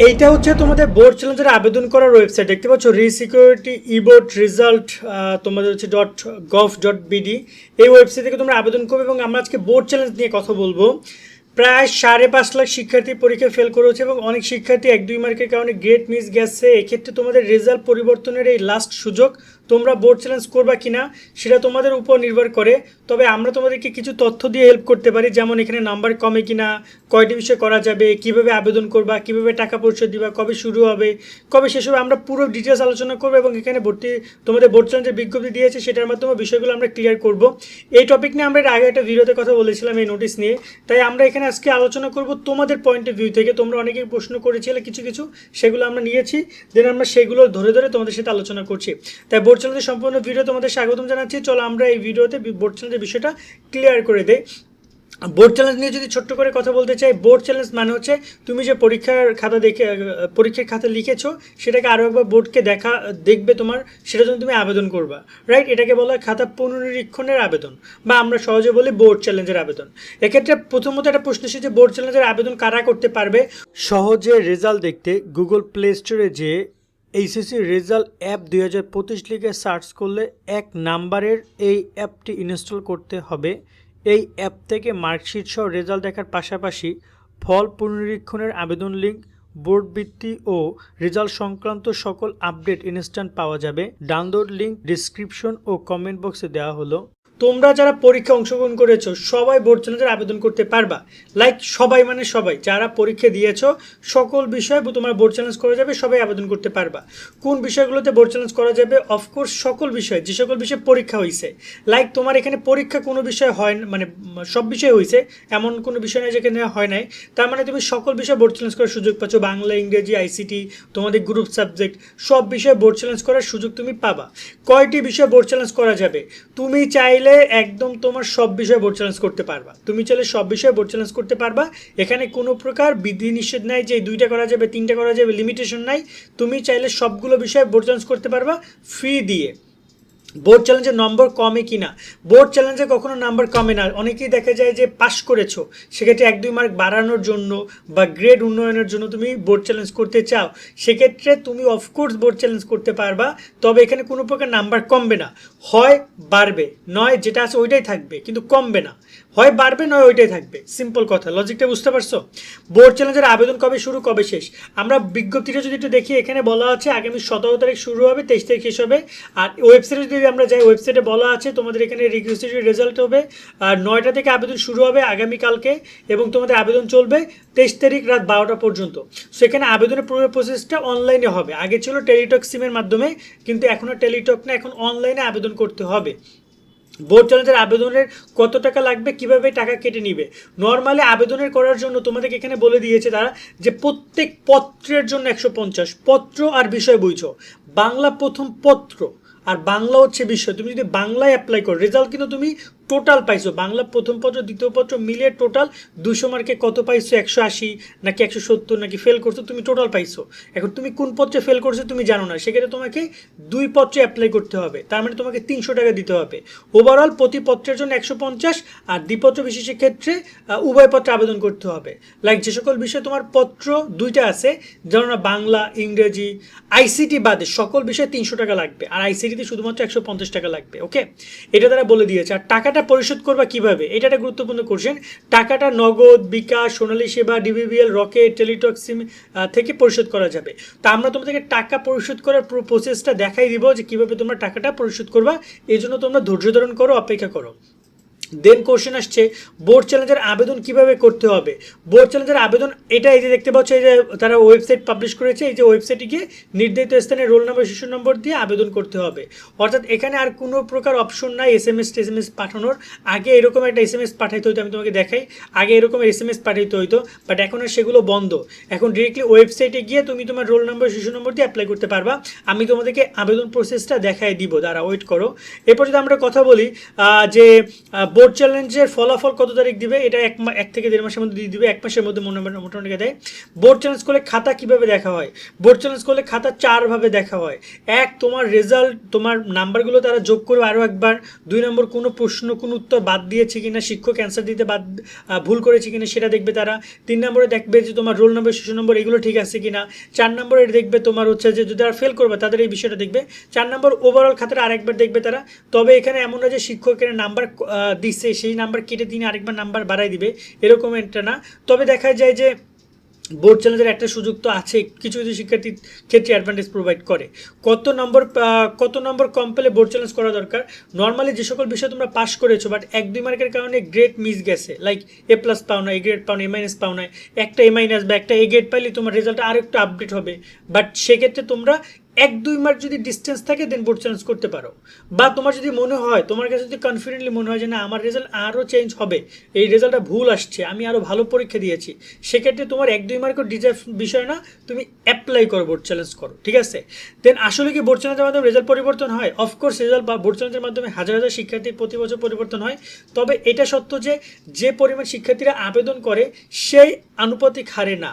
এইটা হচ্ছে তোমাদের বোর্ড চ্যালেঞ্জের আবেদন করার ওয়েবসাইট দেখতে পাচ্ছ রিসিকিউরিটি ইবোর্ড রেজাল্ট তোমাদের হচ্ছে ডট গভ ডট বিডি এই ওয়েবসাইট থেকে তোমরা আবেদন করবে এবং আমরা আজকে বোর্ড চ্যালেঞ্জ নিয়ে কথা বলব। প্রায় সাড়ে পাঁচ লাখ শিক্ষার্থী পরীক্ষা ফেল করেছে এবং অনেক শিক্ষার্থী এক দুই মার্কের কারণে গ্রেড মিস গেছে। এক্ষেত্রে তোমাদের রেজাল্ট পরিবর্তনের এই লাস্ট সুযোগ তোমরা বোর্ড চ্যালেঞ্জ করবা কিনা, সেটা তোমাদের উপর নির্ভর করে। তবে আমরা তোমাদেরকে কিছু তথ্য দিয়ে হেল্প করতে পারি, যেমন এখানে নাম্বার কমে কিনা, কয়টি বিষয় করা যাবে, কীভাবে আবেদন করবা, কীভাবে টাকা পরিশোধ দিবা, কবে শুরু হবে, কবে শেষ হবে, আমরা পুরো ডিটেলস আলোচনা করব এবং এখানে ভর্তি তোমাদের বোর্ড চ্যালেঞ্জের বিজ্ঞপ্তি দিয়েছে, সেটার মাধ্যমে বিষয়গুলো আমরা ক্লিয়ার করব। এই টপিক নিয়ে আমরা আগে একটা ভিডিওতে কথা বলেছিলাম এই নোটিশ নিয়ে। তাই আমরা এখানে আজকে আলোচনা করব তোমাদের পয়েন্ট অফ ভিউ থেকে। তোমরা অনেকেই প্রশ্ন করেছিলে কিছু কিছু, সেগুলো আমরা নিয়েছি। দেন আমরা সেগুলো ধরে ধরে তোমাদের সাথে আলোচনা করছি। তাই বোর্ড চ্যালেঞ্জের সম্পূর্ণ ভিডিও তোমাদের স্বাগতম জানাচ্ছি। চলো আমরা এই ভিডিওতে বোর্ড চ্যালেঞ্জের বিষয়টা ক্লিয়ার করে দেই। বোর্ড চ্যালেঞ্জ নিয়ে যদি ছোট্ট করে কথা বলতে চাই, বোর্ড চ্যালেঞ্জ মানে হচ্ছে তুমি যে পরীক্ষার খাতা দেখে, পরীক্ষার খাতা লিখেছো, সেটাকে আরও একবার বোর্ডকে দেখা, দেখবে তোমার সেটা জন্য তুমি আবেদন করবা। রাইট এটাকে বলা হয় খাতা পুনরীক্ষণের আবেদন বা আমরা সহজে বলি বোর্ড চ্যালেঞ্জের আবেদন। এক্ষেত্রে প্রথমত একটা প্রশ্ন এসেছে, বোর্ড চ্যালেঞ্জের আবেদন কারা করতে পারবে? সহজে রেজাল্ট দেখতে গুগল প্লে স্টোরে যে এইচএসসি রেজাল্ট অ্যাপ দুই হাজার পঁচিশ লিখে সার্চ করলে এক নাম্বারের এই অ্যাপটি ইনস্টল করতে হবে। এই অ্যাপ থেকে মার্কশিট সহ রেজাল্ট দেখার পাশাপাশি ফল পুনরীক্ষণের আবেদন লিঙ্ক, বোর্ড বৃত্তি ও রেজাল্ট সংক্রান্ত সকল আপডেট ইনস্ট্যান্ট পাওয়া যাবে। ডাউনলোড লিঙ্ক ডিসক্রিপশন ও কমেন্ট বক্সে দেওয়া হলো। তোমরা যারা পরীক্ষা অংশগ্রহণ করেছ, সবাই বোর্ড চ্যালেঞ্জের আবেদন করতে পারবা। লাইক সবাই মানে সবাই। যারা পরীক্ষা দিয়েছ, সকল বিষয়ে তোমার বোর্ড চ্যালেঞ্জ করা যাবে, সবাই আবেদন করতে পারবা। কোন বিষয়গুলোতে বোর্ড চ্যালেঞ্জ করা যাবে? অফকোর্স সকল বিষয়, যে সকল বিষয়ে পরীক্ষা হয়েছে লাইক তোমার এখানে পরীক্ষা কোনো বিষয় হয় মানে সব বিষয় হয়েছে এমন কোনো বিষয় নেই যেখানে হয় নাই। তার মানে তুমি সকল বিষয়ে বোর্ড চ্যালেঞ্জ করার সুযোগ পাচ্ছ। বাংলা, ইংরেজি আইসিটি তোমাদের গ্রুপ সাবজেক্ট সব বিষয়ে বোর্ড চ্যালেঞ্জ করার সুযোগ তুমি পাবা। কয়টি বিষয়ে বোর্ড চ্যালেঞ্জ করা যাবে? তুমি চাইলে একদম তোমার সব বিষয়ে বোর্ড চ্যালেঞ্জ করতে পারবা। তুমি চাইলে সব বিষয়ে বোর্ড চ্যালেঞ্জ করতে পারবা। এখানে কোনো প্রকার বিধি নিষেধ নাই যে দুইটা করা যাবে, তিনটা করা যাবে লিমিটেশন নাই। তুমি চাইলে সবগুলো বিষয়ে বোর্ড চ্যালেঞ্জ করতে পারবা ফ্রি দিয়ে। বোর্ড চ্যালেঞ্জের নম্বর কমে কি না বোর্ড চ্যালেঞ্জে কখনো নাম্বার কমে না। অনেকেই দেখা যায় যে পাস করেছ। সেক্ষেত্রে এক, দুই মার্ক বাড়ানোর জন্য বা গ্রেড উন্নয়নের জন্য তুমি বোর্ড চ্যালেঞ্জ করতে চাও। সেক্ষেত্রে তুমি অফকোর্স বোর্ড চ্যালেঞ্জ করতে পারবা, তবে এখানে কোনো প্রকার নাম্বার কমবে না। হয় বাড়বে, নয় যেটা আছে ওইটাই থাকবে, কিন্তু কমবে না। হয় বাড়বে নয় ওইটাই থাকবে। সিম্পল কথা। লজিকটা বুঝতে পারছ? বোর্ড চ্যালেঞ্জের আবেদন কবে শুরু, কবে শেষ? আমরা বিজ্ঞপ্তিটা যদি একটু দেখি, এখানে বলা আছে আগামী সতেরো তারিখ শুরু হবে, তেইশ তারিখ শেষ হবে। আর ওয়েবসাইটে যদি আমরা যাই ওয়েবসাইটে বলা আছে তোমাদের এখানে রিকুইজিটি রেজাল্ট হবে। আর নয়টা থেকে আবেদন শুরু হবে আগামীকালকে এবং তোমাদের আবেদন চলবে তেইশ তারিখ রাত বারোটা পর্যন্ত। সেখানে আবেদনের পুরো প্রসেসটা অনলাইনে হবে। আগে ছিল টেলিটক সিমের মাধ্যমে, কিন্তু এখন টেলিটক না, এখন অনলাইনে আবেদন করতে হবে। বোর্ড চ্যালেঞ্জের আবেদনের কত টাকা লাগবে, কীভাবে টাকা কেটে নিবে? নর্মালি আবেদনের করার জন্য তোমাদেরকে এখানে বলে দিয়েছে তারা যে প্রত্যেক পত্রের জন্য একশো পঞ্চাশ, পত্র আর বিষয় বইছ বাংলা প্রথম পত্র, আর বাংলা হচ্ছে বিষয়। তুমি যদি বাংলায় অ্যাপ্লাই করো রেজাল্ট কিন্তু তুমি টোটাল পাইছো? বাংলা প্রথম পত্র, দ্বিতীয় পত্র মিলে টোটাল দুশো মার্কে কত পাইছো? একশো আশি নাকি একশো সত্তর নাকি ফেল করছ? তুমি টোটাল পাইছো। এখন তুমি কোন পত্রে ফেল করছ তুমি জানো না। সেক্ষেত্রে তোমাকে দুই পত্রে অ্যাপ্লাই করতে হবে। তার মানে তোমাকে তিনশো টাকা দিতে হবে। ওভারঅল প্রতি পত্রের জন্য একশো পঞ্চাশ আর দ্বিপত্র বিশেষের ক্ষেত্রে উভয় পত্রে আবেদন করতে হবে। লাইক যে সকল বিষয়ে তোমার পত্র দুইটা আছে, যেমন বাংলা, ইংরেজি আইসিটি বাদে সকল বিষয়ে তিনশো টাকা লাগবে। আর আইসিটিতে শুধুমাত্র একশো পঞ্চাশ টাকা লাগবে ওকে এটা তারা বলে দিয়েছে। আর টাকাটা পরিশোধ করবা কীভাবে? এটা একটা গুরুত্বপূর্ণ কোশ্চেন টাকাটা নগদ, বিকাশ, সোনালী সেবা ডিবিবিএল রকেট টেলিটক সিম থেকে পরিশোধ করা যাবে। তো আমরা তোমাদেরকে টাকা পরিশোধ করার পুরো প্রসেসটা দেখাই দিব যে কীভাবে তোমরা টাকাটা পরিশোধ করবা। এই জন্য তোমরা ধৈর্য ধারণ করো, অপেক্ষা করো। দেন কোশ্চেন আসছে বোর্ড চ্যালেঞ্জের আবেদন কীভাবে করতে হবে? বোর্ড চ্যালেঞ্জের আবেদন এটা এই যে দেখতে পাচ্ছ, এই যে তারা ওয়েবসাইট পাবলিশ করেছে, এই যে ওয়েবসাইটে গিয়ে নির্ধারিত স্থানে রোল নাম্বার শিশু নম্বর দিয়ে আবেদন করতে হবে। অর্থাৎ এখানে আর কোনো প্রকার অপশন নাই এস এম এস টেস এম এস পাঠানোর। আগে এরকম একটা এস এম এস পাঠাইতে হতো আমি তোমাকে দেখাই। আগে এরকম এস এম এস পাঠাইতে হতো বাট এখন আর সেগুলো বন্ধ। এখন ডিরেক্টলি ওয়েবসাইটে গিয়ে তুমি তোমার রোল নাম্বার শিশু নম্বর দিয়ে অ্যাপ্লাই করতে পারবা। আমি তোমাদেরকে আবেদন প্রসেসটা দেখাই দিব, দাঁড়া ওয়েট করো। এরপর যদি আমরা কথা বলি যে বোর্ড চ্যালেঞ্জের ফলাফল কত তারিখ দিবে? এটা এক এক থেকে দেড় মাসের মধ্যে দিয়ে দিবে, এক মাসের মধ্যে মোটামুটি দেয়। বোর্ড চ্যালেঞ্জ করলে খাতা কীভাবে দেখা হয়? বোর্ড চ্যালেঞ্জ করলে খাতা চারভাবে দেখা হয়। এক, তোমার রেজাল্ট তোমার নাম্বারগুলো তারা যোগ করবে আরও একবার। দুই নম্বর, কোনো প্রশ্ন, কোনো উত্তর বাদ দিয়েছে কিনা, শিক্ষক অ্যান্সার দিতে বাদ ভুল করেছে কিনা সেটা দেখবে তারা। তিন নম্বরে দেখবে যে তোমার রোল নম্বর শিশু নম্বর এগুলো ঠিক আছে কিনা। চার নম্বরে দেখবে তোমার হচ্ছে যে যদি তারা ফেল করবে, তাদের এই বিষয়টা দেখবে। চার নম্বর ওভারঅল খাতাটা আরেকবার দেখবে তারা। তবে এখানে এমন না যে শিক্ষকের নাম্বার দিচ্ছে সেই নাম্বার কেটে তিনি আরেকবার নাম্বার বাড়াই দিবে, এরকম একটা না। তবে দেখা যায় যে বোর্ড চ্যালেঞ্জের একটা সুযোগ তো আছে, কিছু কিছু শিক্ষার্থীর ক্ষেত্রে অ্যাডভান্টেজ প্রোভাইড করে। কত নম্বর কত নম্বর কম পেলে বোর্ড চ্যালেঞ্জ করা দরকার? নর্মালি যে সকল বিষয় তোমরা পাস করেছ বাট এক, দুই মার্কের কারণে গ্রেড মিস গেছে লাইক এ প্লাস পাও না এ গ্রেড পাও না এ মাইনাস পাও না একটা এ মাইনাস বা একটা এ গ্রেড পাইলে তোমার রেজাল্ট আর একটু আপডেট হবে। বাট সেক্ষেত্রে তোমরা এক, দুই মার্ক যদি ডিস্টেন্স থাকে দেন বোর্ড চ্যালেঞ্জ করতে পারো। বা তোমার যদি মনে হয়, তোমার কাছে যদি কনফিডেন্টলি মনে হয় যে না, আমার রেজাল্ট আরও চেঞ্জ হবে, এই রেজাল্টটা ভুল আসছে, আমি আরও ভালো পরীক্ষা দিয়েছি, সেক্ষেত্রে তোমার এক, দুই মার্কের ডিজার্ভ বিষয় না, তুমি অ্যাপ্লাই করো বোর্ড চ্যালেঞ্জ করো, ঠিক আছে? দেন আসলে কি বোর্ড চ্যালেঞ্জের মাধ্যমে রেজাল্ট পরিবর্তন হয়? অফকোর্স রেজাল্ট বা বোর্ড চ্যালেঞ্জের মাধ্যমে হাজার হাজার শিক্ষার্থীর প্রতি বছর পরিবর্তন হয়, তবে এটা সত্য যে যে পরিমাণ শিক্ষার্থীরা আবেদন করে, সেই আনুপাতিক হারে না।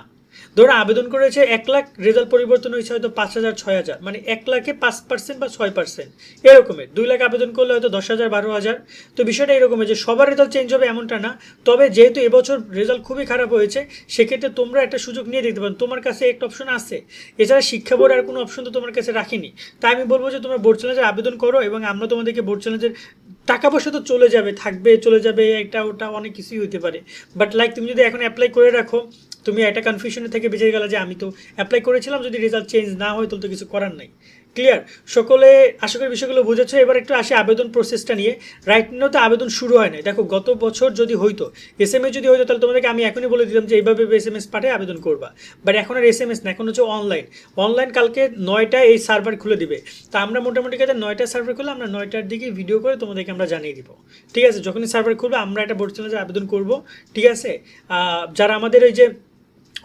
ধরো আবেদন করেছে এক লাখ, রেজাল্ট পরিবর্তন হয়েছে হয়তো পাঁচ হাজার, ছয় হাজার। মানে এক লাখে পাঁচ পার্সেন্ট বা ছয় পার্সেন্ট এরকমের দুই লাখ আবেদন করলে হয়তো দশ হাজার, বারো হাজার। তো বিষয়টা এরকমের যে সবার রেজাল্ট চেঞ্জ হবে এমনটা না। তবে যেহেতু এবছর রেজাল্ট খুবই খারাপ হয়েছে, সেক্ষেত্রে তোমরা একটা সুযোগ নিয়ে দেখতে পারো। তোমার কাছে একটা অপশন আছে। এছাড়া শিক্ষা বোর্ড আর কোনো অপশন তো তোমার কাছে রাখিনি। তাই আমি বলব যে তোমরা বোর্ড চ্যালেঞ্জের আবেদন করো এবং আমরা তোমাদেরকে বোর্ড চ্যালেঞ্জের টাকা পয়সা তো চলে যাবে, থাকবে, চলে যাবে এটা ওটা অনেক কিছুই হতে পারে। বাট লাইক তুমি যদি এখন অ্যাপ্লাই করে রাখো, তুমি একটা কনফিউশনে থেকে বেঁচে গেলে যে আমি তো অ্যাপ্লাই করেছিলাম, যদি রেজাল্ট চেঞ্জ না হয় তো কিছু করার নাই। ক্লিয়ার সকলে আশা করি বিষয়গুলো বুঝেছ। এবার একটু আসে আবেদন প্রসেসটা নিয়ে। রাইট নাও তো আবেদন শুরু হয় নাই। দেখো, গত বছর যদি হইতো এস এম এস যদি হইতো, তাহলে তোমাদেরকে আমি এখনই বলে দিতাম যে এইভাবে এস এম এস পাঠিয়ে আবেদন করবা। বাট এখন আর এস এম এস না এখন হচ্ছে অনলাইন অনলাইন কালকে নয়টায় এই সার্ভার খুলে দিবে। তা আমরা মোটামুটি কাছে নয়টায় সার্ভার খুলে আমরা নয়টার দিকে ভিডিও করে তোমাদেরকে আমরা জানিয়ে দিব। ঠিক আছে? যখনই সার্ভার খুলবে, আমরা একটা বোর্ড চ্যালেঞ্জের আবেদন করব। ঠিক আছে? যারা আমাদের ওই যে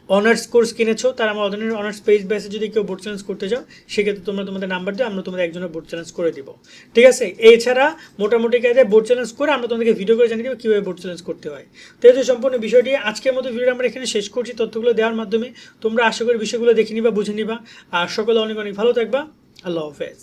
অনার্স কোর্স কিনেছো, তারা আমার অধীনের অনার্স পেজ বেসে যদি কেউ বোর্ড চ্যালেঞ্জ করতে চাও, সেক্ষেত্রে তোমরা তোমাদের নাম্বার দিও আমরা তোমাদের একজনের বোর্ড চ্যালেঞ্জ করে দিব। ঠিক আছে? এছাড়া মোটামুটি কাজে বোর্ড চ্যালেঞ্জ করে আমরা তোমাদেরকে ভিডিও করে জানিয়ে দেবো কীভাবে বোর্ড চ্যালেঞ্জ করতে হয়। তো এই সম্পূর্ণ বিষয়টি, আজকের মতো ভিডিও আমরা এখানে শেষ করছি। তথ্যগুলো দেওয়ার মাধ্যমে তোমরা আশা করি বিষয়গুলো দেখে নিবা, বুঝে নিবা। আর সকলে অনেক অনেক ভালো থাকবা। আল্লাহ হাফেজ।